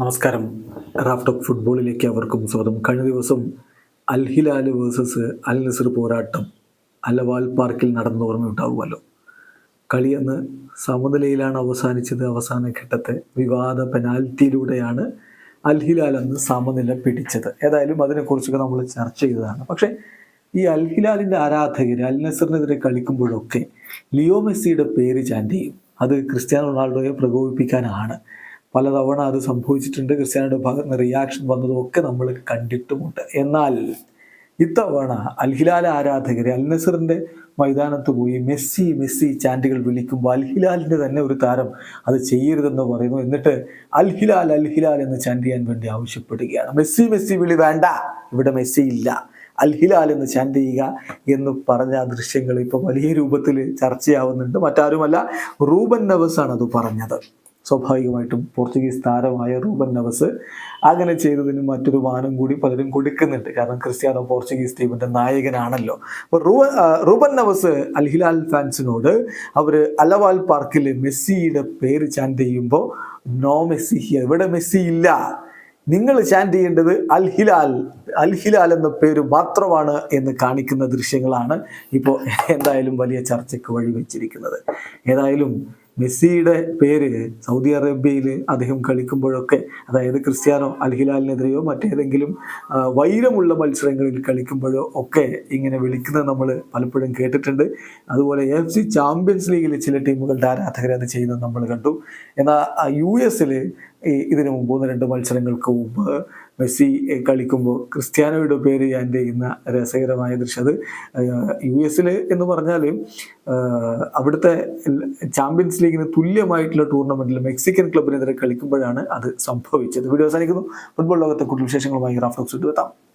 നമസ്കാരം. റാഫ്റ്റോക്ക് ഫുട്ബോളിലേക്ക് അവർക്കും സ്വാഗതം. കഴിഞ്ഞ ദിവസം Al Hilal versus Al Nassr പോരാട്ടം അലവാൽ പാർക്കിൽ നടന്ന ഓർമ്മയുണ്ടാവുമല്ലോ. കളിയെന്ന് സമനിലയിലാണ് അവസാനിച്ചത്. അവസാന ഘട്ടത്തെ വിവാദ പെനാൽറ്റിയിലൂടെയാണ് അൽ ഹിലാൽ അന്ന് സമനില പിടിച്ചത്. ഏതായാലും അതിനെക്കുറിച്ചൊക്കെ നമ്മൾ ചർച്ച ചെയ്തതാണ്. പക്ഷേ ഈ അൽ ഹിലാലിന്റെ ആരാധകർ അൽ നസറിനെതിരെ കളിക്കുമ്പോഴൊക്കെ ലിയോ മെസ്സിയുടെ പേര് ചാൻഡ് ചെയ്യും. അത് ക്രിസ്ത്യാനോ റൊണാൾഡോയെ പ്രകോപിപ്പിക്കാനാണ്. പലതവണ അത് സംഭവിച്ചിട്ടുണ്ട്. ക്രിസ്ത്യാനിയുടെ ഭാഗത്ത് നിന്ന് റിയാക്ഷൻ വന്നതും ഒക്കെ നമ്മൾ കണ്ടിട്ടുമുണ്ട്. എന്നാൽ ഇത്തവണ അൽഹിലാൽ ഹിലാൽ ആരാധകർ അൽ നസറിന്റെ മൈതാനത്ത് പോയി മെസ്സി മെസ്സി ചാന്റുകൾ വിളിക്കുമ്പോൾ അൽ ഹിലാലിന്റെ തന്നെ ഒരു താരം അത് ചെയ്യരുതെന്ന് പറയുന്നു. എന്നിട്ട് അൽഹിലാൽ അൽഹിലാൽ അൽ ഹിലാൽ എന്ന് ചാന്റ് ചെയ്യാൻ വേണ്ടി ആവശ്യപ്പെടുകയാണ്. മെസ്സി മെസ്സി വിളി വേണ്ട. ഇവിടെ മെസ്സി ഇല്ല. അൽഹിലാൽ എന്ന് ചാന്റ് ചെയ്യുക എന്ന് പറഞ്ഞ ആ ദൃശ്യങ്ങൾ ഇപ്പോൾ വലിയ രൂപത്തിൽ ചർച്ചയാവുന്നുണ്ട്. മറ്റാരുമല്ല റൂബൻ നവസാണ് അത് പറഞ്ഞത്. സ്വാഭാവികമായിട്ടും പോർച്ചുഗീസ് താരമായ റൂബൻ നവസ് അങ്ങനെ ചെയ്തതിന് മറ്റൊരു മാനം കൂടി പലരും കൊടുക്കുന്നുണ്ട്. കാരണം ക്രിസ്ത്യാനോ പോർച്ചുഗീസ് ടീമിന്റെ നായകനാണല്ലോ. അപ്പോൾ Ruben Ruben Neves Al Hilal ഫാൻസിനോട് അവർ അലവാൽ പാർക്കിൽ മെസ്സിയുടെ പേര് ചാൻഡ് ചെയ്യുമ്പോൾ നോ മെസ്സി ഇവിടെ മെസ്സി ഇല്ല. നിങ്ങൾ ചാൻഡ് ചെയ്യേണ്ടത് അൽഹിലാൽ അൽഹിലാൽ അൽ ഹിലാൽ എന്ന പേര് മാത്രമാണ് എന്ന് കാണിക്കുന്ന ദൃശ്യങ്ങളാണ് ഇപ്പോൾ എന്തായാലും വലിയ ചർച്ചയ്ക്ക് വഴിവെച്ചിരിക്കുന്നത്. ഏതായാലും മെസ്സിയുടെ പേര് സൗദി അറേബ്യയിൽ അദ്ദേഹം കളിക്കുമ്പോഴൊക്കെ അതായത് ക്രിസ്ത്യാനോ അൽഹിലാലിനെതിരെയോ മറ്റേതെങ്കിലും വൈരമുള്ള മത്സരങ്ങളിൽ കളിക്കുമ്പോഴോ ഒക്കെ ഇങ്ങനെ വിളിക്കുന്നത് നമ്മൾ പലപ്പോഴും കേട്ടിട്ടുണ്ട്. അതുപോലെ എഫ് സി ചാമ്പ്യൻസ് ലീഗിലെ ചില ടീമുകളുടെ ആരാധകർ അത് ചെയ്യുന്നത് നമ്മൾ കണ്ടു. എന്നാൽ യു എസിൽ ഇതിനു മുമ്പ് ഒന്ന് രണ്ട് മത്സരങ്ങൾക്ക് മുമ്പ് മെസ്സി കളിക്കുമ്പോൾ ക്രിസ്ത്യാനോയുടെ പേര് ഞാൻ ചെയ്യുന്ന രസകരമായ ദൃശ്യം. അത് യു എസിൽ എന്ന് പറഞ്ഞാൽ അവിടുത്തെ ചാമ്പ്യൻസ് ലീഗിന് തുല്യമായിട്ടുള്ള ടൂർണമെന്റിൽ മെക്സിക്കൻ ക്ലബിനെതിരെ കളിക്കുമ്പോഴാണ് അത് സംഭവിച്ചത്. വീഡിയോ അവസാനിക്കുന്നു. ഫുട്ബോൾ ലോകത്തെ കൂടുതൽ വിശേഷങ്ങളുമായി റാഫ്റ്റോക്സ് എത്താം